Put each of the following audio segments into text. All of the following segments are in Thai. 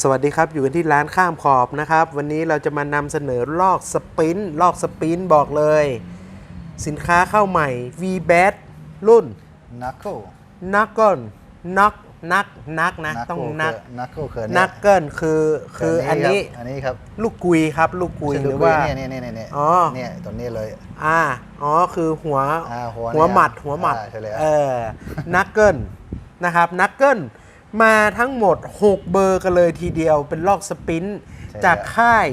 สวัสดีครับอยู่กันที่ร้านข้ามขอบนะครับ วันนี้เราจะมานำเสนอลอกสปรินท์ลอกสปรินท์บอกเลย สินค้าเข้าใหม่ v b a t รุ่นนักโก้นักก้นนักนักนักนะ ต้องนักนักโก้เขินนักเกิลคือคืออันนี้อันนี้ครับลูกกุยครับ ลูกกุยหรือว่าเนี่ยเนี่ยเนี่ยเนี่ยอ๋อเนี่ยตัวนี้เลย อ่าอ๋อคือหัวอ่าหัวหัวเนี่ยหมัดหัวหมัดอ่าใช่แล้วเออนักเกิลนะครับนักเกิล มาทั้งหมด 6 เบอร์กันเลยทีเดียวเป็นลอกสปรินท์จากค่าย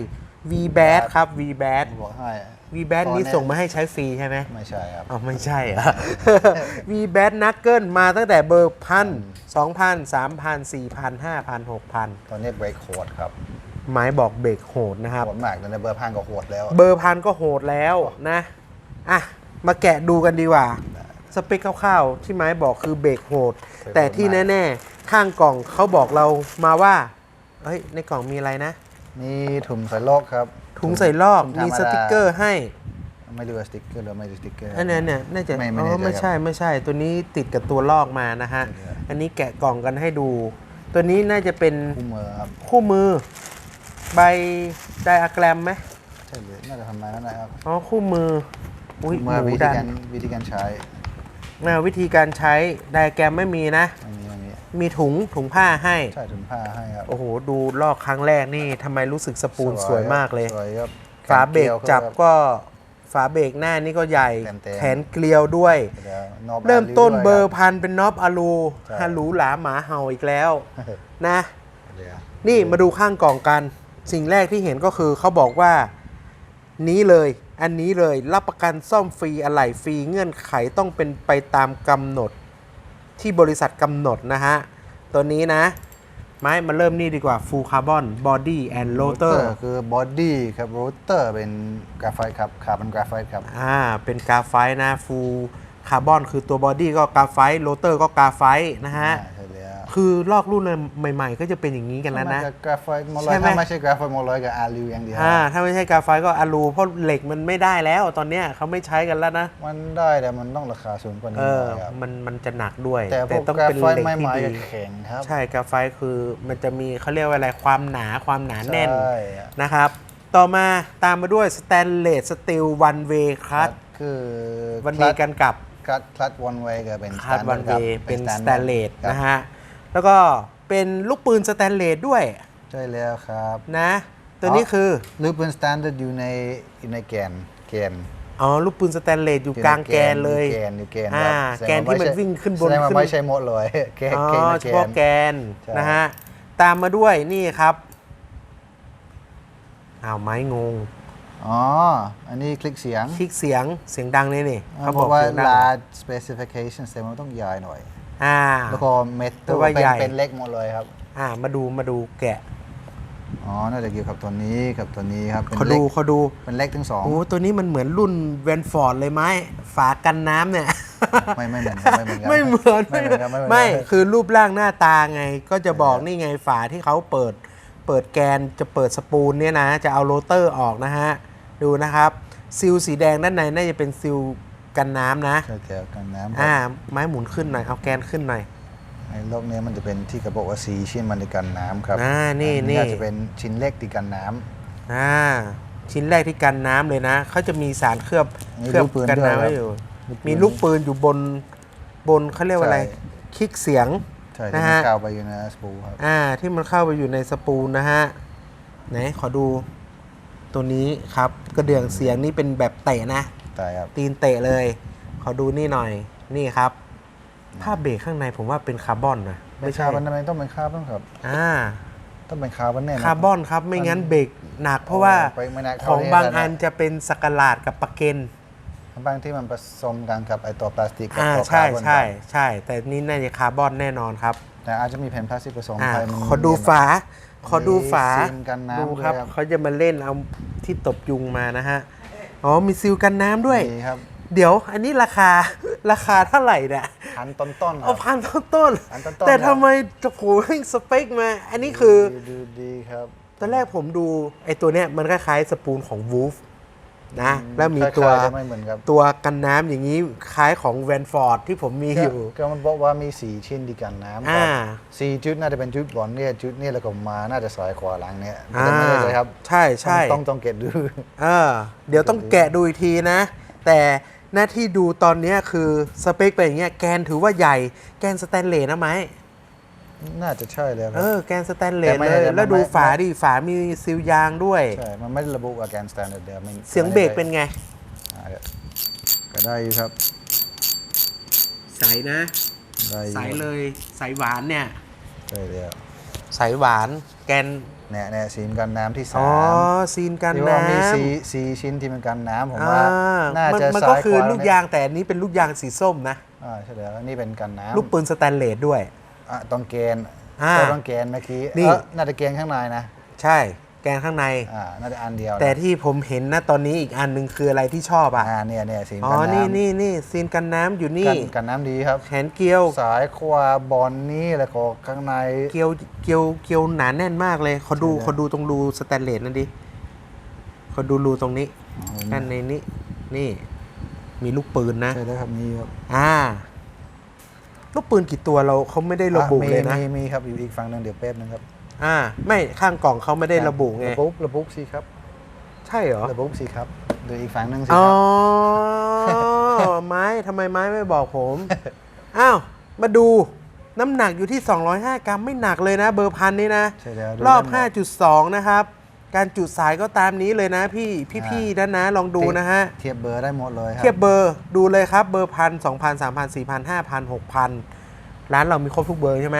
v b a t ครับ v b a t บอกให้ v b a t นี้ส่งมาให้ใช้ฟรีใช่ไหมไม่ใช่ครับ อ๋อไม่ใช่เหรอะ v b a t นักเกิลมาตั้งแต่เบอร์พันสองพันสามพันสี่พันห้าพันหกพันตอนนี้เบรกโหดครับหมายบอกเบรกโหดนะครับ โหดมากตอนนี้เบอร์พันก็โหดแล้ว เบอร์พันก็โหดแล้วนะ อะ มาแกะดูกันดีกว่า สเปคคร่าวๆที่ไม้บอกคือเบรกโหด แต่ที่แน่ๆ ข้างกล่องเขาบอกเรามาว่าเฮ้ยในกล่องมีอะไรนะนี่ถุงใส่โลกครับ ถุงใส่ลอกถุงธรรมีดาสติกเกอร์ให้ ไม่รู้ว่าสติ๊กเกอร์หรือไม่รู้สติ๊กเกอร์อันเนี้ยเนี่ยน่าจะไม่ไม่อ๋แน่อใจไม่ครับใช่ไม่ใช่ ตัวนี้ติดกับตัวลอกมานะฮะใช่ครับอันนี้แกะกล่องกันให้ดู ตัวนี้น่าจะเป็นคู่มือครับคู่มือ ใบไดอะแกรมไหมใช่เลยน่าจะทำมานั่นนะครับอ๋อคู่มืออุ้ยคู่หมือมูวิธีดันการวิธีการใช้ อ่าวิธีการใช้ไดอะแกรมไม่มีนะไม่มีไม่มีมีถุงถุงผ้าให้ ใช่ถุงผ้าให้ครับโอ้โห ดูลอกครั้งแรกนี่ทำไมรู้สึกสปูนสวยมากเลย สวยครับฝาเบรกนยวจับครับก็ฝาเบรกหน้านี่ก็ใหญ่ เต็มๆ แขนเกลียวด้วยแล้วนอบเริ่มต้นด้วยเบอร์คพันเป็นน็อปอะลูใช่ ฮาหรูหลาหมาเห่าอีกแล้วรับนะ เดี๋ยวนี่มาดูข้างกล่องกัน สิ่งแรกที่เห็นก็คือเขาบอกว่า นี้เลย อันนี้เลย รับประกันซ่อมฟรีอะไหล่ฟรีเงื่อนไขต้องเป็นไปตามกำหนดที่บริษัทกำหนดนะฮะ ตัวนี้นะ ไม้มาเริ่มนี่ดีกว่า full carbon body and rotor คือบอดี้ครับโรเตอร์เป็นกราไฟต์ครับขาเป็นกราไฟต์ครับ อ่า เป็นกราไฟต์นะ full carbon คือตัวบอดี้ก็กราไฟต์โรเตอร์ก็กราไฟต์นะฮะอ่าใช่แล้ว คือลอกรุ่นใหม่ ๆ ก็จะเป็นอย่างนี้กันแล้วนะมัจกราไฟต์โมลใช่อยไหมถ้าไม่ใช่กราไฟต์โมลอยกับอาลูอย่างเดียวอ่าถ้าไม่ใช่กราไฟต์ก็อะลูเพราะเหล็กมันไม่ได้แล้วตอนเนี้ยเขาไม่ใช้กันแล้วนะ มันได้แต่มันต้องราคาสูงกว่าเอนี้หอน่อยครับมันมันจะหนักด้วย แต่พวกต้องกราเป็นไฟเหต์ล็กไม่ที่ไม้ดีก็แข็งครับใช่กราไฟต์คือมันจะมีเขาเรียกว่าอะไรความหนาความหนาแน่นใช่อะนะครับ ต่อมาตามมาด้วยสแตนเลสสตีลวันเวย์คลัตคือวันเวย์กันกลับคลัดคลัดวันเวย์ก็เป็นคาดวันเวครับย์เป็นส standard แตนเลสครับนะฮะ แล้วก็เป็นลูกปืนสแตนเลสด้วยใช่แล้วครับนะ ตัวนี้คือลูกเป็นสแตนดาร์ดอยู่ในอยู่ในแกนแกนอ๋อลูกปืนสแตนเลสอยู่กลางแกนเลยแกนอยู่แกนอ่าครับแกนที่มันแสดงาไใช่วิ่งขึ้นบนแสดงว่าขึ้นไม่ใช่หมดเลยแกนอ๋อแกนเฉพาะแกนใช่นะฮะตามมาด้วยนี่ครับอ้าวไม้งงอ๋อ อันนี้คลิกเสียง คลิกเสียง เสียงดังเลยนี่เขาเขาบบออกกว่าเสียงดัง large specification แสดงว่าต้องใหญ่หน่อย อ่า แล้วก็เม็ดตัวว่าเป็นใหญ่ เป็นเล็กหมดเลยครับ อ่า มาดูมาดูแกะอ๋อ น่าจะเกี่ยวกับตัวนี้กับตัวนี้ครับ เป็นเขาเล็ดูกเขาดูเป็นเล็กทั้งสองโอ้ตัวนี้มันเหมือนรุ่นแวนฟอร์ดเลยไหมฝากันน้ำเนี่ย ไม่ไม่เหมือนกันไม่เหมือนกันไม่เหมือนไม่เหมือนกันไม่เหมือนกันไม่คือรูปร่างหน้าตาไง ก็จะบอกนี่ไงฝาที่เขาเปิด เปิดแกนจะเปิดสปูลเนี่ยนะ จะเอาโรเตอร์ออกนะฮะ ดูนะครับซิลสีแดงด้านในน่าจะเป็นซิล กันน้ำนะใช่แก้วกันน้ำอ่าไม้หมุนขึ้นหน่อยเอาแกนขึ้นหน่อยไอ้โลกเนี้ยมันจะเป็นที่กระบอกว่าสีชิ้นมันในกันน้ำครับอ่านี่นี่อาจจะเป็นชิ้นเล็กที่กันน้ำอ่าชิ้นแรกที่กันน้ำเลยนะ เขาจะมีสารเคลือบมีเคลือบลูกปืนกันด้วยน้ำไว้ครับอยู่ลูกปืนมีลูกปืนอยู่บนบนเขาเรียกว่าอะไรใช่คลิกเสียงใช่นะที่มันฮะเข้าไปอยู่ในสปูครับอ่า ที่มันเข้าไปอยู่ในสปูลนะฮะ ไหนขอดูตัวนี้ครับ กระเดื่องเสียงนี่เป็นแบบเตะนะ ใช่ครับ ตีนเตะเลยขอดูนี่หน่อยนี่ครับผ้าเบรกข้างในผมว่าเป็นคาร์บอนนะไม่คาร์บอนทำไมต้องเป็นคาร์บอนครับ อ่า ต้องเป็นคาร์บอนแน่นะคาร์บอนครับ ไม่งั้นเบรกหนักเพราะว่าไปไม่น่าขเข้าองได้บางแล้วนะอันจะเป็นสกกาลาดกับปะเกนบางที่มันผสมกันกับไอตัวพลาสติกกับอ่าตัวใช่คาร์บอนใช่ใช่ แต่นี่น่าจะคาร์บอนแน่นอนครับ แต่อาจจะมีแผ่นพลาสติกผสมอ่าไปมันขอดูฝาขอดูฝามีซีนกันน้ำดูครับด้วยครับเขาจะมาเล่นเอาที่ตบยุงมานะฮะ อ๋อมีซิลกันน้ำด้วย มีครับเดี๋ยวอันนี้ราคาราคาเท่าไหร่เนี่ยพันต้นๆคเอารับ พันต้นพันต้นๆๆแต่ครับทำไมจะโผล่ให้สเปคมา อันนี้คือ ดูดีครับ ตอนแรกผมดูไอ้ตัวเนี้ยมันคล้ายๆสปูนของวูฟ นะ แล้วมีคล้ายๆตัวแต่ไม่เหมือนครับ ตัวกันน้ำอย่างนี้คล้ายของแวนฟอร์ดที่ผมมีอยู่ ก็มันบอกว่ามีสี่ชิ้นที่กันน้ำคอ่า รับสี่จุดน่าจะเป็นจุดบอลเนี่ยจุดเนี่ยแล้วก็มาน่าจะสายขวาหลังเนี่ยอ่าแต่ไม่ได้เลยครับใช่ใช่ ต้องต้องต้องเก็ตดู เออเดี๋ยวต้องแกะดูอีกทีนะ แต่หน้าที่ดูตอนเนี้ยคือสเปคเป็นอย่างเงี้ยแกนถือว่าใหญ่แกนสแตนเลสนะไหม น่าจะใช่แล้วคเอรับอแกนสแตนเลแต่สไม่เลยแต่มันแล้วดูไม่ ฝาดิฝามีซีลยางด้วย ใช่ มันไม่ได้ระบุว่าแกนสแตนดาร์ดเดิมไม่เสียงเบรกเป็นไง อ่าก็ได้อยู่ครับใสนะ ได้อยู่ใสเลยใสหวานเนี่ยใช่แล้วใสหวานแกนเนี่ยเนี่ยสีมันกันน้ำที่สาอ๋อ มซีนกันที่ว่าน้ำมีสีสีชิ้นที่มันกันน้ำผมอ่ว่าน่ามันจะมันซ้าก็ยคือขวาลูกยางแต่อันนี้เป็นลูกยางสีส้มนะ อ่าใช่แล้วนี่เป็นกันน้ำลูกปืนสแตนเลสด้วย อะต้องเกณฑ์อ่าก็ต้องเกณฑ์เมื่อกี้นี่ เอ้อน่าจะเกณฑ์ข้างในนะใช่ แกนข้างใน อ่าน่าจะอันเดียวนะแต่ที่ผมเห็นนะตอนนี้อีกอันหนึ่งคืออะไรที่ชอบอะอ่าเนี่ยเนี่ยสีอ๋อกันน้ำนี่นี่นี่ซีนกันน้ำอยู่นี่ กันกันน้ำดีครับ แขนเกลียว สายขวาบอลนี่แล้วก็ข้างใน เกลียวเกลียวเกลียวหนาแน่นมากเลยขอดูใช่แล้วขอดูตรงรูสแตนเลสนั่นดิขอดูรูตรงนี้นั่นในนี้ นี่ มีลูกปืนนะ ใช่แล้วครับมีครับ อ่า ลูกปืนกี่ตัวเราเขาไม่ได้ระบุอ่เลยนะ มีมีครับอยู่อีกฝั่งหนึงเดี๋ยวแป๊บนึงครับ อ่า ไม่ข้างกล่องเขาไม่ได้ระบุไง ระบุระบุสิครับ ใช่เหรอ ระบุสิครับดูอีกฝั่งหนึงสิอ๋คอรับไม้ทำไมไม้ไม่บอกผม อ้าว มาดูน้ำหนักอยู่ที่ 205 กรัมไม่หนักเลยนะ เบอร์พันนี้นะใช่แล้วดูรอบด้านนก5.2 นะครับ การจุดสายก็ตามนี้เลยนะพี่พี่ๆด้านนะลองดูนะฮะ เทียบเบอร์ได้หมดเลยครัเทียบเบอร์ดูเลยครับเบอร์พันสองพันสามพันสี่พันห้าพันหกพันร้านเรามีครบทุกเบอร์ใช่ไหม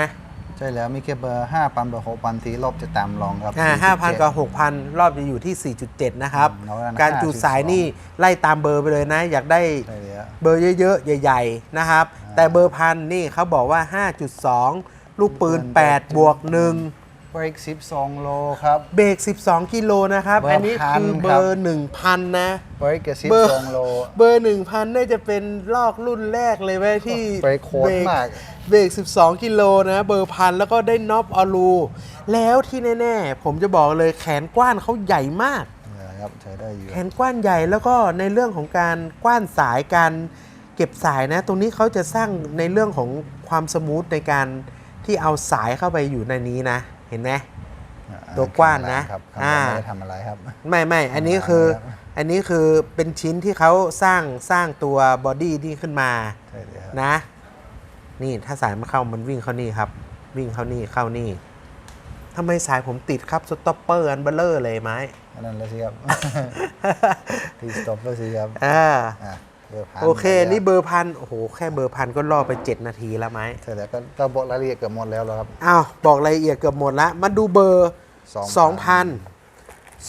ใช่แล้วมีแค่เบอร์ห้าพันเบอร์หกพันสีรอบจะตามลองครับอ่าห้าพัน47กับหกพันรอบจะอยู่ที่4.7นะครับอืมเอาไว้นะการจุดสายนี่ไล่ตามเบอร์ไปเลยนะ อยากได้ใช่แล้วเบอร์เยอะๆ ใหญ่ ๆ นะครับอ่าแต่เบอร์พันนี่เขาบอกว่า5.2ลูกปืนลูกปืน8บวก1 เบรก12 โลครับ เบรก 12 กิโลนะครับ เบอร์อันนี้คือพันเบครัอบร์1,000 นะ เบรกกับเบอร์12 โล เบอร์ 1,000 น่าจะเป็นลอกรุ่นแรกเลยเว้ยที่เบรกโคตรมาก เบรก 12 กิโลนะ เบอร์พันแล้วก็ได้น็อปอลูแล้วที่แน่ๆ ผมจะบอกเลยแขนกว้านเขาใหญ่มากเนี่ยครับใช้ได้อยู่ แขนกว้านใหญ่แล้วก็ในเรื่องของการกว้านสายการเก็บสายนะ ตรงนี้เขาจะสร้างในเรื่องของความสมูทในการที่เอาสายเข้าไปอยู่ในนี้นะ เห็นไหมอ่าตัวกว้านนะครับอ่าไม่ได้ทำอะไรครับ ไม่ไม่อันนี้คือครับอันนี้คือเป็นชิ้นที่เขาสร้างสร้างตัวบอดี้ที่ขึ้นมาใช่แล้วนะ นี่ถ้าสายมาเข้ามันวิ่งเข้านี่ครับ วิ่งเข้านี่เข้านี่ทำไมสายผมติดครับสต็อปเปอร์อันเบลเลอร์เลยไหมอันนั้นแล้วสิครับที่สต็อปแล้วสิครับอ่า อะบร์พันโอเค นี่เบอร์พันโอ้โห แค่เบอร์พันก็ล่อไป 7 นาทีแล้วไหมใช่แล้วก็ก็บอกรายละเอียดเกือบหมดแล้วเหรอครับอ้าวบอกรายละเอียดเกือบหมดละมาดูเบอร์2,000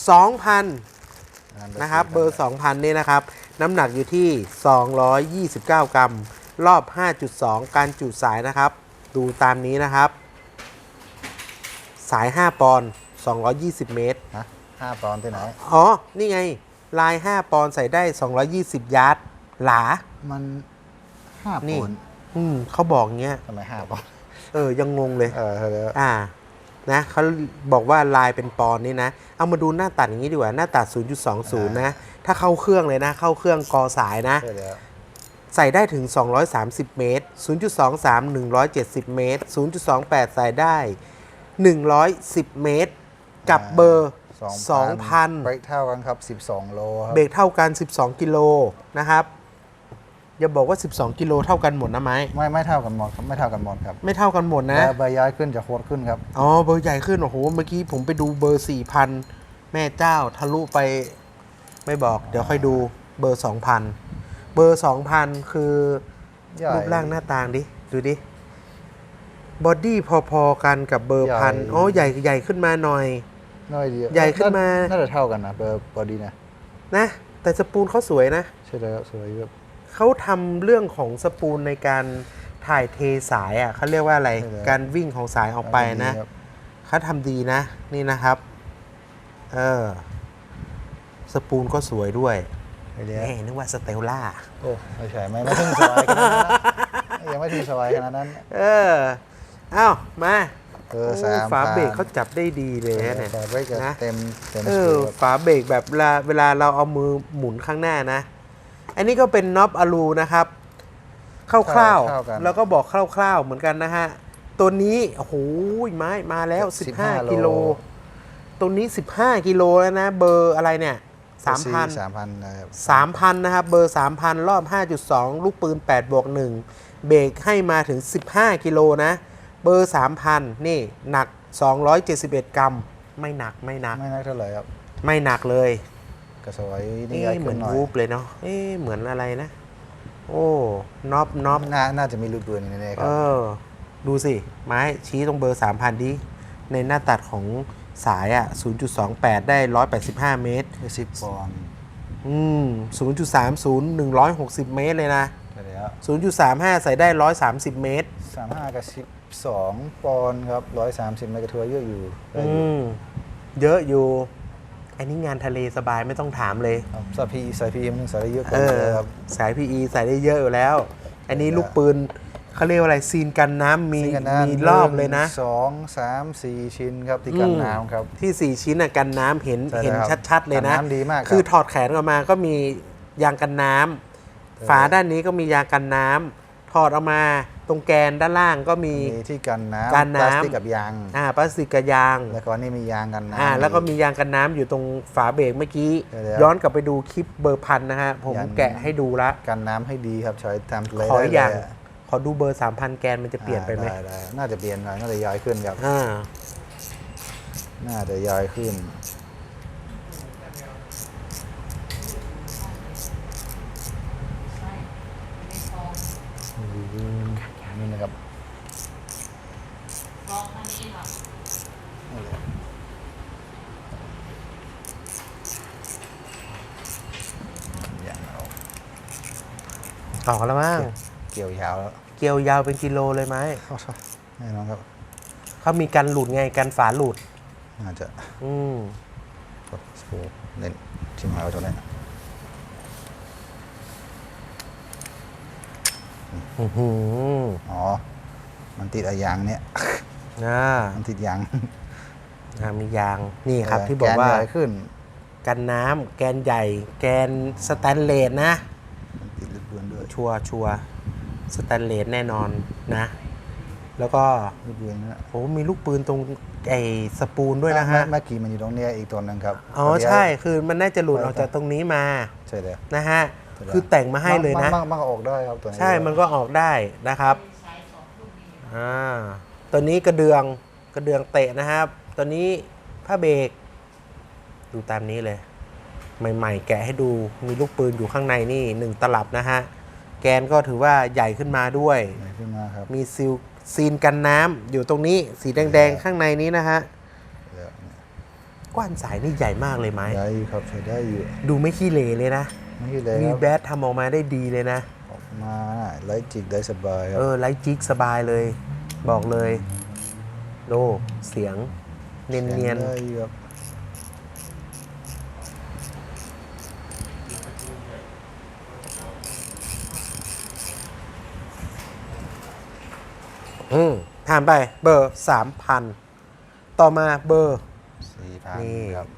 2,000นะครับเบอร์ 2,000 นี่นะครับ น้ำหนักอยู่ที่ 229 กรัม รอบ 5.2 การจุดสายนะครับ ดูตามนี้นะครับ สาย 5 ปอนด์220 เมตรฮะห้าปอนด์ที่ไหน อ๋อ นี่ไง ลาย 5 ปอนด์ใส่ได้ 220 ยาร์ด หลา มันห้าปนี่อนด์อืมเขาบอกเงี้ย ทำไมห้าปอนด์เออ ยังงงเลย เออใช่แล้วอ่า นะเขาบอกว่าลายเป็นปอนด์นี่นะ เอามาดูหน้าตัดอย่างนี้ดีกว่า หน้าตัด 0.20 นะ ถ้าเข้าเครื่องเลยนะ เข้าเครื่องกอสายนะใช่แล้วใส่ได้ถึง 230 เมตร 0.23 170 เมตร 0.28 ใส่ได้ 110 เมตร กับเบอร์ 2,000เบรกเท่ากันครับ 12 โลครับเบรกเท่ากัน 12 กิโลนะครับ อย่าบอกว่า 12 กิโลเท่ากันหมดนะไหมไม่ไม่เท่ากันหมดครับไม่เท่ากันหมดครับไม่เท่ากันหมดนะแต่ใบย้ายขึ้นจะโคตรขึ้นครับอ๋อเบอร์ใหญ่ขึ้นโอ้โหเมื่อกี้ผมไปดูเบอร์4,000แม่เจ้าทะลุไป ไม่บอก เดี๋ยวค่อยดูเบอร์2,000เบอร์2,000คือใหญ่รูปร่างหน้าต่างดิดูดิบอดี้พอๆกันกับเบอร์ใหญ่พันอ๋อใหญ่ใหญ่ขึ้นมาหน่อย น้อยเดียวใหญ่ขึ้นมา น่าจะเท่ากันนะเบอร์บอดี้นะนะแต่สปูลเขาสวยนะใช่แล้วสวยครับ เขาทำเรื่องของสปูลในการถ่ายเทสายอะเขาเรียกว่าอะไร ใช่แล้ว การวิ่งของสายออกไปนะ ครับเขาทำดีนะ นี่นะครับ เออ สปูลก็สวยด้วยไอเดียเอ๊นึกว่าสเตลล่า โอ้ไม่ใช่ไม่ไม่ถึงสวายขนาดนั้นนะยังไม่ถึงสวายขนาดนั้น เออ เอ้า มาเออสามฝาพันเบรกเขาจับได้ดีเลยนะเนี่ยฝาเบรกจะนะ เต็มเต็มเอสอกูครับฝาเบรกแบบเวลาเวลาเราเอามือหมุนข้างหน้านะ อันนี้ก็เป็นน็อปอะลูนะครับคร่าวเข้ากันๆแล้วก็บอกคร่าวๆเหมือนกันนะฮะ ตัวนี้โอ้โหไม้มาแล้ว15 กิโล ตัวนี้ 15 กิโลแล้วนะ เบอร์อะไรเนี่ย 3,000 สามพันนะครับ 3,000 นะครับ เบอร์ 3,000 รอบ 5.2 ลูกปืน8บวก1เบรกให้มาถึง 15 กิโลนะ เบอร์ 3,000 นี่หนัก 271 กรัม ไม่หนักไม่หนัก ไม่นักเท่าไหร่ครับ ไม่หนักเลย กระสวยนี่นี่ใหญ่เหมืขึ้อนนหน่อยวูฟเลยเนาะเอ๊ะเหมือนอะไรนะ โอ้น็อปน็อปน่าน่าจะมีลูกปืนอยู่ในนี้คเอรับ อ ดูสิ ไม้ชี้ตรงเบอร์ 3,000ดิในหน้าตัดของสายอะ 0.28 ได้ 185 เมตรสิบปอนด์อืม 0.30 160 เมตรเลยนะใช่แล้ว0.35 ใส่ได้ 130 เมตร สามห้ากับสิบสองปอนด์ครับร้อยสามสิบเมกะทัวร์เยอะอยู่ได้อือยู่ม เยอะอยู่ อันนี้งานทะเลสบายไม่ต้องถามเลยครับสายพีสายพีมันใส่ได้เยอะกเอว่าอเลยครับ สาย PE ใส่ได้เยอะอยู่แล้ว อันนี้ใช่แล้วลูกปืนเขาเรียกว่าอะไรซีนกันน้ำมีซึ่งกันน้ำมีรอบเลยนะ หงสองสามสี่ชิ้นครับที่กันน้ำครับ ที่ 4 ชิ้นน่ะกันน้ำเห็นใช่แล้วเห็นครับชัด ๆ เลยนะกันน้ำดีมากครับคือถอดแขนออกมาก็มียางกันน้ำฝาด้านนี้ก็มียางกันน้ำถอดออกมา ตรงแกนด้านล่างก็มี มีที่กันน้ำกันน้ำ พลาสติกกับยาง อ่าพลาสติกกับยาง แล้วก็นี่มียางกันน้ำ อ่าแล้วก็มียางกันน้ำอยู่ตรงฝาเบรกเมื่อกี้ ใช่แล้วย้อนกลับไปดูคลิปเบอร์พันนะฮะ ผมยางแกะให้ดูละ กันน้ำให้ดีครับใช้ทำเลยขออีกอย่างได้เลยขอดูเบอร์ 3,000 แกนมันจะเปลี่ยนไปไหมด้ด้น่าจะเปลี่ยนหน่อยน่าจะย้ายขึ้นครับ อ่าน่าจะย้ายขึ้น นี่นะครับอย่างเราต่อแล้วมั้งเกี่ยวยาวแล้วเกี่ยวยาวเป็นกิโลเลยไหมแน่นอนครับเขามีการหลุดไงการฝาหลุดน่าจะ อืมกดสปูเล่นชิมหายไว้ตรงนี้ อื้อหืออ๋อ มันติดไอ้ยางเนี่ย อ่ามันติดยางอ่ามียางนี่ครับที่บอกว่าแนใหญ่ขึ้น กันน้ำแกนใหญ่ แกนสแตนเลสนะ มันติดลูกปืนด้วยชัวร์ชัวร์สแตนเลสแน่นอนนะ แล้วก็ลูกปืนนะโอ้มีลูกปืนตรงไอ้สปูนด้วยนะฮะ เมื่อกี้มันอยู่ตรงเนี้ยอีกตัวหนึงครับอ๋อตัวเนี้ยใช่ คือมันน่าจะหลุดออกจากตรงนี้มา ใช่เลยนะฮะ คือแต่งมาให้เลยนะมันมันมันก็ออกได้ครับตัวนี้ใช่มันก็ออกได้นะครับอ่าตัวนี้กระเดืองกระเดืองเตะนะครับตัวนี้ผ้าเบรกดูตามนี้เลย ใหม่ๆ แกะให้ดูมีลูกปืนอยู่ข้างในนี่หนึ่งตลับนะฮะแกนก็ถือว่าใหญ่ขึ้นมาด้วยใหญ่ขึ้นมาครับมีซิลซีนกันน้ำอยู่ตรงนี้สีแดงๆข้างในนี้นะฮะเดี๋ยวเนี่ยกว้านสายนี่ใหญ่มากเลยไหมได้อยู่ครับใช้ได้อยู่ดูไม่ขี้เหร่เลยนะ นี่เลยวีครับแบททำออกมาได้ดีเลยนะ ออกมาไล่จิกได้สบายครับเออไลท์จิกสบายเลย บอกเลยโดเสียง เนียนเนียนได้อยู่ครับๆอืมถามไปเบอร์สามพันต่อมาเบอร์ สี่พันนี่ ครับ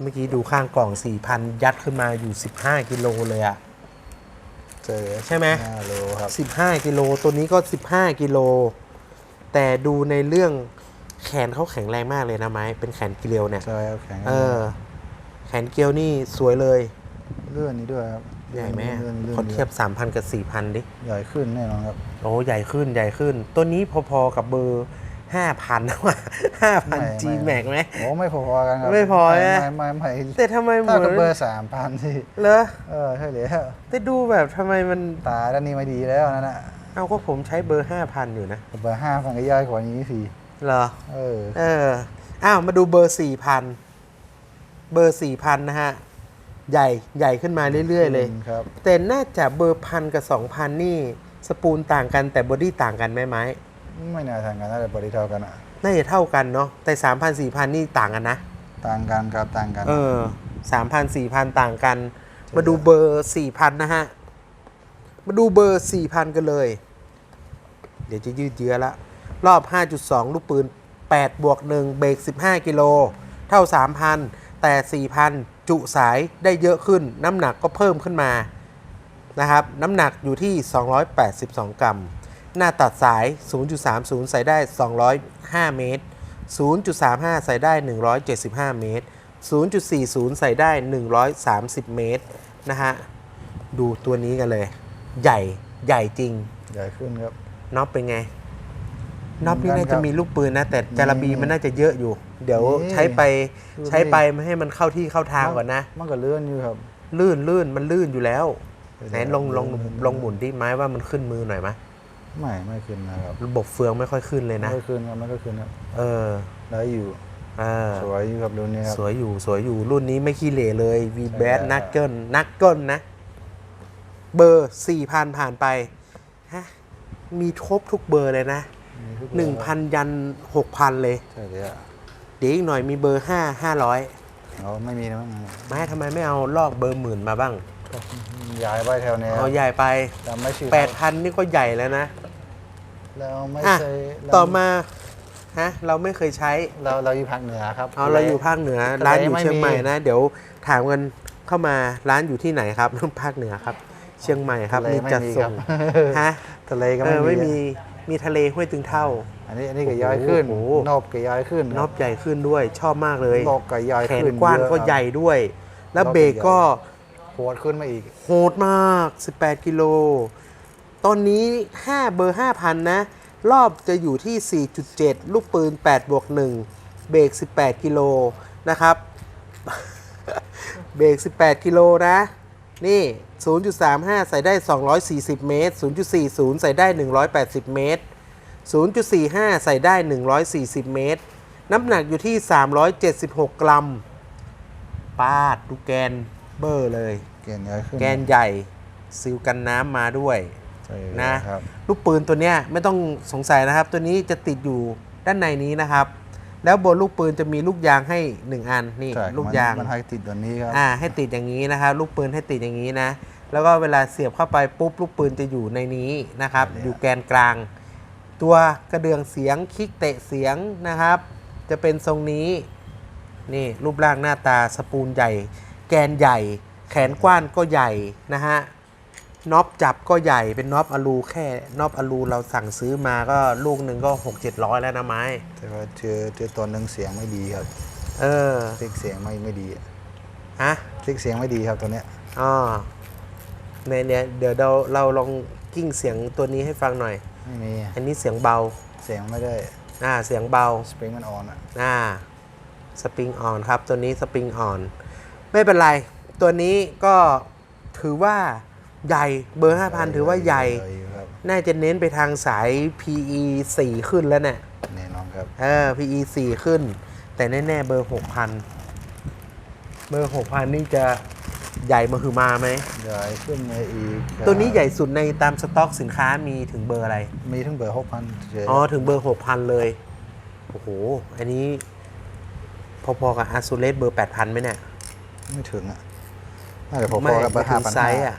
เมื่อกี้ดูข้างกล่องสี่พันยัดขึ้นมาอยู่ 15 กิโลเลยอะเจอใช่ไหมห้าโลครับ 15 กิโลตัวนี้ก็ 15 กิโล แต่ดูในเรื่องแขนเขาแข็งแรงมากเลยนะไม้เป็นแขนเกลียวเนี่ยใช่ครับแข็งเออ แขนเกลียวนี่สวยเลย เลื่อนนี้ด้วยครับใหญ่ไหมเลื่อนเลื่อนเขาเทียบ 3,000 กับ 4,000 ดิ ใหญ่ขึ้นแน่นอนครับ โอ้ใหญ่ขึ้นใหญ่ขึ้น ตัวนี้พอๆกับเบอร์ 5,000นะว่าไม่5,000 G ไม่ Max ไหมโอ้ไม่พอๆกันครับไม่พอไม่นะไม่ไม่ไม่แต่ทำไมเหถ้ามือกับเบอนร์สามพันที่เหรอเออใช่เลยแต่ดูแบบทำไมมันตาด้านนี้ไม่ดีแล้วนั่นน่ะเอาก็ผมใช้เบอร์5,000อยู่นะเบอร์ห้าพันก็ย่อยกว่านี้สิเหรอเออเอออ้าวมาดูเบอร์4,000เบอร์4,000นะฮะใหญ่ใหญ่ขึ้นมาเรื่อย ๆ เลยครับแต่น่าจะเบอร์พันกับ2,000นี่สปูลต่างกันแต่บอดี้ต่างกันไหมไหม ไม่น่าทางกันน่าจะบริเท่ากันอะน่าจะเท่ากันเนาะแต่3,000 4,000นี่ต่างกันนะ ต่างกันครับต่างกัน เออสามพันสี่พันต่างกัน มาดูเบอร์สี่พันนะฮะ มาดูเบอร์สี่พันกันเลย เดี๋ยวจะยืดเยื้อละ รอบ 5.2 ลูกปืน 8 บวก 1 เบรก 15 กิโล เท่า 3,000 แต่ 4,000 จุสายได้เยอะขึ้น น้ำหนักก็เพิ่มขึ้นมา นะครับ น้ำหนักอยู่ที่ 282 กรัม หน้าตัดสาย 0.30 ใส่ได้ 205 เมตร 0.35 ใส่ได้ 175 เมตร 0.40 ใส่ได้ 130 เมตรนะฮะ ดูตัวนี้กันเลย ใหญ่ใหญ่จริง ใหญ่ขึ้นครับน็อปเป็นไงน็อปนี่เหมือนกัน่านจะมีลูกปืนนะ แต่จาระบีนี่มันน่าจะเยอะอยู่ เดี๋ยวนี่ใช้ไปดูดิใช้ไปไม่ให้มันเข้าที่เข้าทางก่อนนะ มันก็เลื่อนอยู่ครับ ลื่นลื่นมันลื่นอยู่แล้วเดี๋ยวไหนลงลงเดี๋ยวลงหมุนที่ไม้ว่ามันขึ้นมือหน่อยไหม ไม่ไม่ขึ้นนะครับระบบเฟืองไม่ค่อยขึ้นเลยนะไม่ขึ้นครับไม่ก็ขึ้นครับเออได้อยู่เออสวยอยู่ครับรุ่นนี้ครับ สวยอยู่สวยอยู่รุ่นนี้ไม่ขี้เหร่เลย V ใช่ b a t แล้วนักเกิลนักเกิลนะ เบอร์สี่พันผ่านไปฮะมีครบทุกเบอร์เลยนะ มีทุกหนึ่งพันยันหกพันเลย ใช่เลยอะเดี๋ยวอีกหน่อยมีเบอร์ห้าห้าร้อยเอาไม่มีนะมั้งไม่ทำไมไม่เอาลอกเบอร์หมื่นมาบ้าง ย้ายไปแถวนี้เอาใหญ่ไปแต่ไม่ชื่อแปดพันนี่ก็ใหญ่แล้วนะ แล้วไม่อะใช่ต่อมาฮะเราไม่เคยใช้เราเราอยู่ภาคเหนือครับ เอาเราอยู่ภาคเหนือ ร้านอยู่เชียงใหม่นะ เดี๋ยวถามกันเข้ามาร้านอยู่ที่ไหนครับ ภาคเหนือครับ เชียงใหม่ครับทะเลนี่ไม่จัดมีส่ครังบฮะทะเลก็เอไม่อไม่มีมี มีทะเลห้วยตึงเท่า อันนี้อันนี้ก็ย้ายขึ้นโอ้โหนอบก็ย้ายขึ้นนอบใหญ่ขึ้นด้วย ชอบมากเลยลอกก็ย้ายแขนขึ้นกว้างเยอะก็ใหญ่ด้วย แล้วรอบเบรกก็โหดขึ้นมาอีก โหดมาก 18 กิโล ตอนนี้ 5 เบอร์ 5,000 นะ รอบจะอยู่ที่ 4.7 ลูกปืน 8 บวก 1 เบรก 18 กิโลนะครับ เบรก 18 กิโลนะ นี่ 0.35 ใส่ได้ 240 เมตร 0.40 ใส่ได้ 180 เมตร 0.45 ใส่ได้ 140 เมตร น้ำหนักอยู่ที่ 376 กรัม ปาดดูแกนเบอร์เลยเกณฑ์ย้ายขึ้นแกนใหญ่ซิลกันน้ำมาด้วยใช่ นะครับลูกปืนตัวเนี้ยไม่ต้องสงสัยนะครับ ตัวนี้จะติดอยู่ด้านในนี้นะครับ แล้วบนลูกปืนจะมีลูกยางให้ 1 อันนี่ใช่ลูกยางมันให้ติดตัวนี้ครับอ่าให้ติดอย่างนี้นะครับ ลูกปืนให้ติดอย่างนี้นะ แล้วก็เวลาเสียบเข้าไปปุ๊บลูกปืนจะอยู่ในนี้นะครับใช่แล้วอยู่แกนกลาง ตัวกระเดื่องเสียงคลิกเตะเสียงนะครับ จะเป็นทรงนี้นี่รูปร่างหน้าตาสปูนใหญ่ แกนใหญ่ แขนกว้านก็ใหญ่นะฮะ น็อปจับก็ใหญ่เป็นน็อปอลูแค่น็อปอลูเราสั่งซื้อมาก็ลูกหนึ่งก็6 7 0 0แล้วนะไม้ แต่ว่าเจอเจอตัวหนึ่งเสียงไม่ดีครับเออคลิกเสียงไม่ไม่ดีฮะคลิกเสียงไม่ดีครับตัวเนี้ยอ๋อเนี่ยเนี่ยเดี๋ยวเราเราลองกิ้งเสียงตัวนี้ให้ฟังหน่อยไม่มีอันนี้เสียงเบาเสียงไม่ได้อ่าเสียงเบาสปริงมันออนอะอ่าสปริงออนครับ ตัวนี้สปริงออน ไม่เป็นไร ตัวนี้ก็ถือว่า ใหญ่เบอร์ 5,000 ถือว่าใหญ่อยู่ครับน่าจะเน้นไปทางสาย PE 4 ขึ้นแล้วเนี่ยแน่นอนครับ เออ PE 4 ขึ้น แต่แน่ๆเบอร์ 6,000 เบอร์ 6,000 นี่จะใหญ่มาคือมาไหม ใหญ่ขึ้นมาอีกครับตัวนี้ใหญ่สุดในตามสต็อกสินค้ามีถึงเบอร์อะไร มีทั้งเบอร์หกพันเจอ๋อ ถึงเบอร์ 6,000 เลย โอ้โห อันนี้พอๆกับอาซูเลสเบอร์ 8,000ไหมเนี่ย ไม่ถึงอะน่าจะพอไม่ๆกับเบอร์ถึห้างพันไซส์อะ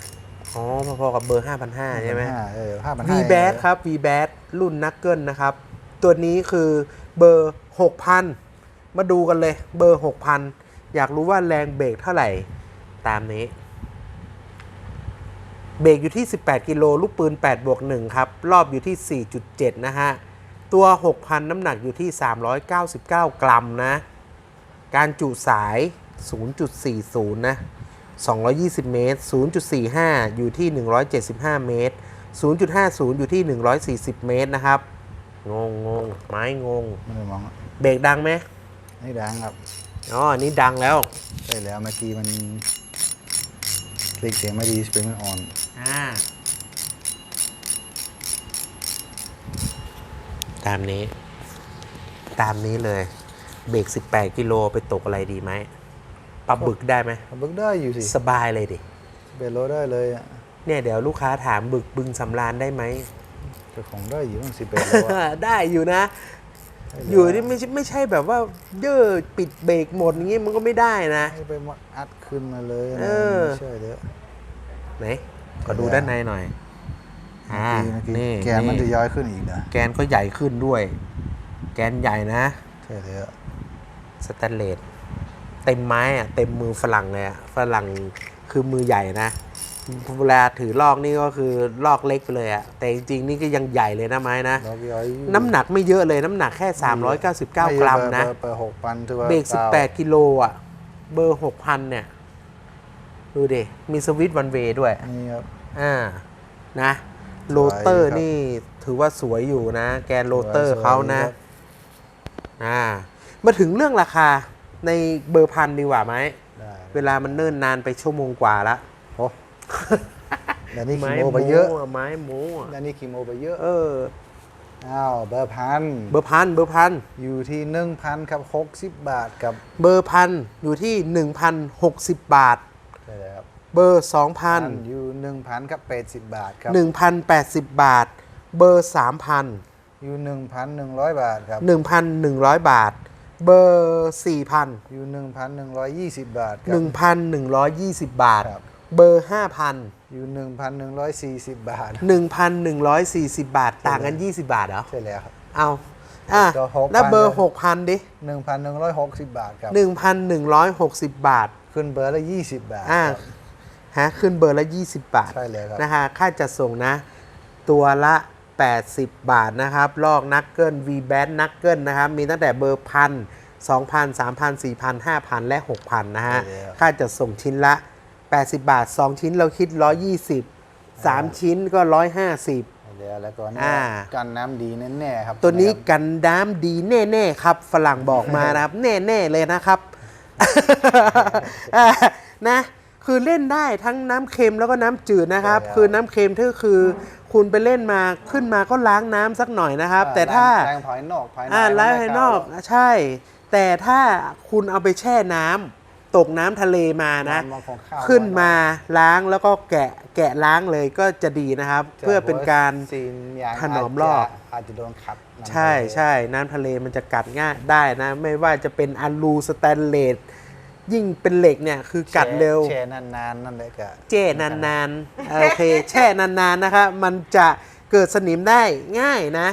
อ๋อพอๆกับเบอร์ 5,500 ใช่ไหมเออห้าพัน V b a t ครับ V b a t รุ่นนักเกิลนะครับ ตัวนี้คือเบอร์ 6,000 มาดูกันเลยเบอร์ 6,000 อยากรู้ว่าแรงเบรกเท่าไหร่ ตามนี้ เบรกอยู่ที่ 18 กิโลลูกปืน 8 บวก 1 ครับ รอบอยู่ที่ 4.7 นะฮะ ตัว 6,000 น้ำหนักอยู่ที่ 399 กรัมนะ การจุสาย 0.40 นะ 220 เมตร 0.45 อยู่ที่ 175 เมตร 0.50 อยู่ที่ 140 เมตรนะครับ งงงงไม้งง ไม่ได้มองอะเบรกดังไหมนี่ดังครับอ๋ออันนี้ดังแล้ว ใช่แล้วเมื่อกี้มันคลิกเสียงไม่ดีสปริงมันออนอ่า ตามนี้ ตามนี้เลย เบรก18 กิโลไปตกอะไรดีไหม ปรับบึกได้ไหมบึกได้อยู่สิสบายเลยดิเบลโลได้เลยอะเนี่ยเดี๋ยวลูกค้าถามบึกบึงสำราญได้ไหมเจ้าของได้อยู่ตั้งสิบเบลโลอะได้อยู่นะ อยู่ที่ไม่ใช่ไม่ใช่แบบว่าเย่อปิดเบรกหมดอย่างงี้มันก็ไม่ได้นะให้ไปมัดอัดขึ้นมาเลยนะเออไม่ใช่เด้อไหนก็ดูด้านในหน่อยเมื่อ่าอกี้เมื่อกี้นี่แกนมันจะนี่ย้อยขึ้นอีกนะแกนก็ใหญ่ขึ้นด้วย แกนใหญ่นะใช่เลยอะสแตนเลส เต็มไม้อะเต็มมือฝรั่งเลยอะฝรั่งคือมือใหญ่นะเวลาถือลอกนี่ก็คือลอกเล็กไปเลยอะแต่จริงๆนี่ก็ยังใหญ่เลยนะไม้นะแล้วพี่อ้อยอยู่น้ำหนักไม่เยอะเลยน้ำหนักแค่ 399 กรัมนะเบอร์เบอร์หกพันถือว่าเบรกก้า18 กิโลอะเบอร์ 6,000 เนี่ย ดูดิ มีสวิตช์วันเวย์ด้วย นี่ครับ อ่า นะโรเตอร์ครับนี่ถือว่าสวยอยู่นะ แกนโรเตอร์เขานะสวยครับอ่า มาถึงเรื่องราคา ในเบอร์พันดีกว่าไหม ได้เวลามันเนิ่นนานไปชั่วโมงกว่าละโอ้แล้วนี่คีไม้โมไปเยอะไม้โม้อะแล้วนี่คีโมไปเยอะเออ อ้าวเบอร์พันเบอร์พันเบอร์พันอยู่ที่หนึ่งพันครับหกสิบบาทกับเบอร์พันอยู่ที่ 1,060 บาทใช่เลยครับเบอร์ พัน2,000 อยู่หนึ่งพันครับแปดสิบบาทครับ1,080 บาท เบอร์ 3,000 อยู่หนึ่งพันหนึ่งร้อยบาทครับ1,100 บาท เบอร์4,000อยู่หนึ่งพันหนึ่งร้อยยี่สิบบาท ครับ1,120บาทครับเบอร์5,000อยู่หนึ่งพันหนึ่งร้อยสี่สิบบาท1,140บาทต่างกัน20บาทเหรอ ใช่แล้วครับ เอาอะก็6,000 แล้วเบอร์6,000ดิหนึ่งพันหนึ่งร้อยหกสิบบาทครับ1,160บาทขึ้นเบอร์ละยี่สิบบาทอ่าครับ ฮะขึ้นเบอร์ละ 20 บาทใช่เลยครับ นะฮะค่าจัดส่งนะ ตัวละ 80 บาทนะครับ ลอกนักเกิล V b a t นักเกิลนะครับ มีตั้งแต่เบอร์พันสองพันสามพันสี่พันห้าพันและหกพันนะฮะใช่แล้วค่าจัดส่งชิ้นละ 80 บาท 2 ชิ้นเราคิด 120 3 ชิ้นก็ 150ใช่แล้วแล้วก็อ่ากันน้ำดีแน่ๆครับ ตัวนี้ใช่ไหมครับกันน้ำดีแน่ๆครับ ฝรั่งบอกมานะครับ แน่ๆเลยนะครับอ่านะคือเล่นได้ทั้งน้ำเค็มแล้วก็น้ำจืดนะครับ คือน้ำเค็มก็คือ คุณไปเล่นมาขึ้นมาก็ล้างน้ำสักหน่อยนะครับ แต่ถ้าล้างภายนอกภายในอ่าล้างภายนอกมัใช่ แต่ถ้าคุณเอาไปแช่น้ำตกน้ำทะเลมานะน้ำของข้าวขึ้นมาล้างแล้วก็แกะแกะล้างเลยก็จะดีนะครับ เพื่อเป็นการ ซีนยางถนอมรอบาจจะอาจจะโดนขัดน้ำใช่ทะเล ใช่น้ำทะเลมันจะกัดง่ายได้นะ ไม่ว่าจะเป็นอะลูสแตนเลส ยิ่งเป็นเหล็กเนี่ยคือกัดเร็ว แช่นานๆนั่นแหละก็แช่นานๆโอเค แช่นานๆนะครับมันจะเกิดสนิมได้ง่ายนะ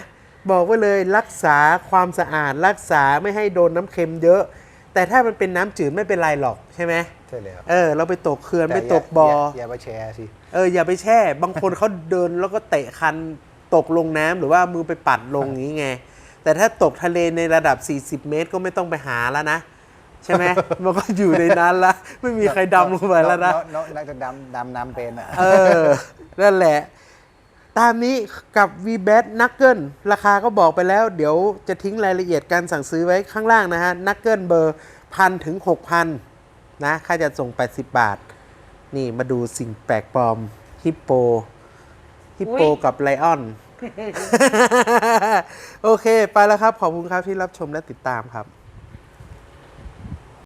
บอกไว้เลยรักษาความสะอาดรักษาไม่ให้โดนน้ำเค็มเยอะ แต่ถ้ามันเป็นน้ำจืดไม่เป็นไรหรอกใช่ไหมใช่แล้วเออ เราไปตกเขื่อนไปแต่ตกบอ่อย่าอย่าไปแชร์สิเอออย่าไปแช่ บางคนเขาเดินแล้วก็เตะคันตกลงน้ำหรือว่ามือไปปัดลงอย่างนี้ไงแต่ถ้าตกทะเลในระดับ 40 เมตรก็ไม่ต้องไปหาแล้วนะ ใช่ไหมมันก็อยู่ในนั้นละไม่มีใครดำลงไปแล้วนะน้องน่าจะดำดำน้ำเป็นอะเออ นั่นแหละ ตามนี้กับ v b a t นักเกิลราคาก็บอกไปแล้ว เดี๋ยวจะทิ้งรายละเอียดการสั่งซื้อไว้ข้างล่างนะฮะนักเกิลเบอร์พันถึงหกพันนะค่าจะส่ง 80 บาท นี่มาดูสิ่งแปลกปลอมฮิปโปฮิปโปอุ๊ยกับไลออน โอเค ไปแล้วครับ ขอบคุณครับที่รับชมและติดตามครับ